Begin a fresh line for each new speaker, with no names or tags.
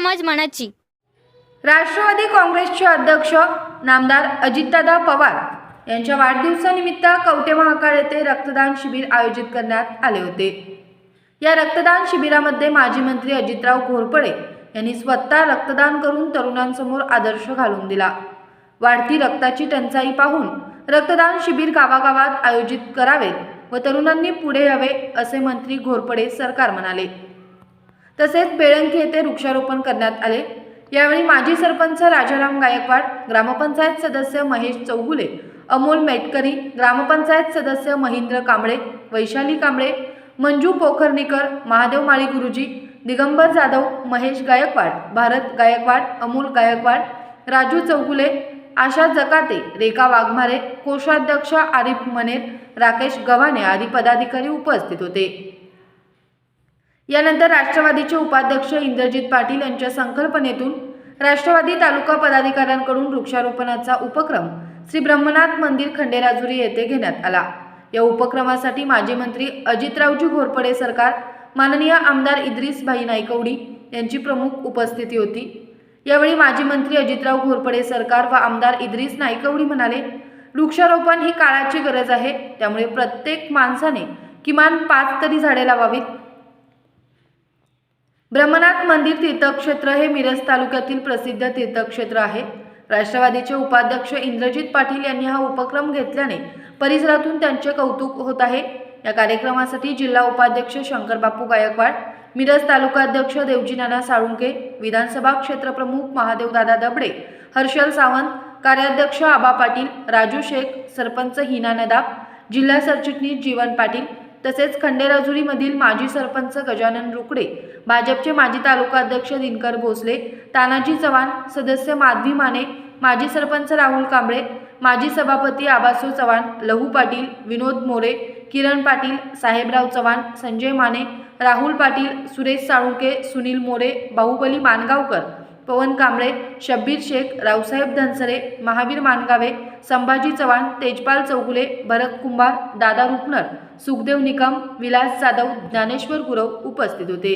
मनाची.
राष्ट्रवादी काँग्रेसचे अध्यक्ष नामदार अजितदादा पवार यांच्या वाढदिवसानिमित्त कवटे महाकाळ येथे रक्तदान शिबिर आयोजित करण्यात आले होते. या रक्तदान शिबिरामध्ये माजी मंत्री अजितराव घोरपडे यांनी स्वतः रक्तदान करून तरुणांसमोर आदर्श घालून दिला. वाढती रक्ताची टंचाई पाहून रक्तदान शिबिर गावागावात आयोजित करावेत व तरुणांनी पुढे यावे असे मंत्री घोरपडे सरकार म्हणाले. तसेच बेळंकी येथे वृक्षारोपण करण्यात आले. यावेळी माजी सरपंच राजाराम गायकवाड ग्रामपंचायत सदस्य महेश चौगुले अमोल मेटकरी ग्रामपंचायत सदस्य महेंद्र कांबळे वैशाली कांबळे मंजू पोखर्णीकर महादेव माळी गुरुजी दिगंबर जाधव महेश गायकवाड भारत गायकवाड अमोल गायकवाड राजू चौगुले आशा जकाते रेखा वाघमारे कोषाध्यक्ष आरिफ मनेर राकेश गव्हाणे आदी पदाधिकारी उपस्थित होते. यानंतर राष्ट्रवादीचे उपाध्यक्ष इंद्रजित पाटील यांच्या संकल्पनेतून राष्ट्रवादी तालुका पदाधिकाऱ्यांकडून वृक्षारोपणाचा उपक्रम श्री ब्रह्मनाथ मंदिर खंडेराजुरी येथे घेण्यात आला. या उपक्रमासाठी माजी मंत्री अजितरावजी घोरपडे सरकार माननीय आमदार इद्रिस भाई नायकवडी यांची प्रमुख उपस्थिती होती. यावेळी माजी मंत्री अजितराव घोरपडे सरकार व आमदार इद्रिस नायकवडी म्हणाले वृक्षारोपण ही काळाची गरज आहे. त्यामुळे प्रत्येक माणसाने किमान पाच तरी झाडे लावावीत. ब्रह्मनाथ मंदिर तीर्थक्षेत्र हे मिरज तालुक्यातील प्रसिद्ध तीर्थक्षेत्र आहे. राष्ट्रवादीचे उपाध्यक्ष इंद्रजित पाटील यांनी हा उपक्रम घेतल्याने परिसरातून त्यांचे कौतुक होत आहे. या कार्यक्रमासाठी जिल्हा उपाध्यक्ष शंकरबापू गायकवाड मिरज तालुकाध्यक्ष देवजी नाना साळुंके विधानसभा क्षेत्रप्रमुख महादेवदादा दबडे हर्षल सावंत कार्याध्यक्ष आबा पाटील राजू शेख सरपंच हिना नदाब जिल्हा सरचिटणीस जीवन पाटील तसेच खंडेराजुरीमधील माजी सरपंच गजानन रुकडे भाजपचे माजी तालुकाध्यक्ष दिनकर भोसले तानाजी चव्हाण सदस्य माधवी माने माजी सरपंच राहुल कांबळे माजी सभापती आबासू चव्हाण लहू पाटील विनोद मोरे किरण पाटील साहेबराव चव्हाण संजय माने राहुल पाटील सुरेश साळुंके सुनील मोरे बाहुबली मानगावकर पवन कांबळे शब्बीर शेख रावसाहेब धनसरे महावीर मानगावे संभाजी चव्हाण तेजपाल चौगुले भरत कुंभार दादा रुपनर सुखदेव निकम विलास जाधव ज्ञानेश्वर गुरव उपस्थित होते.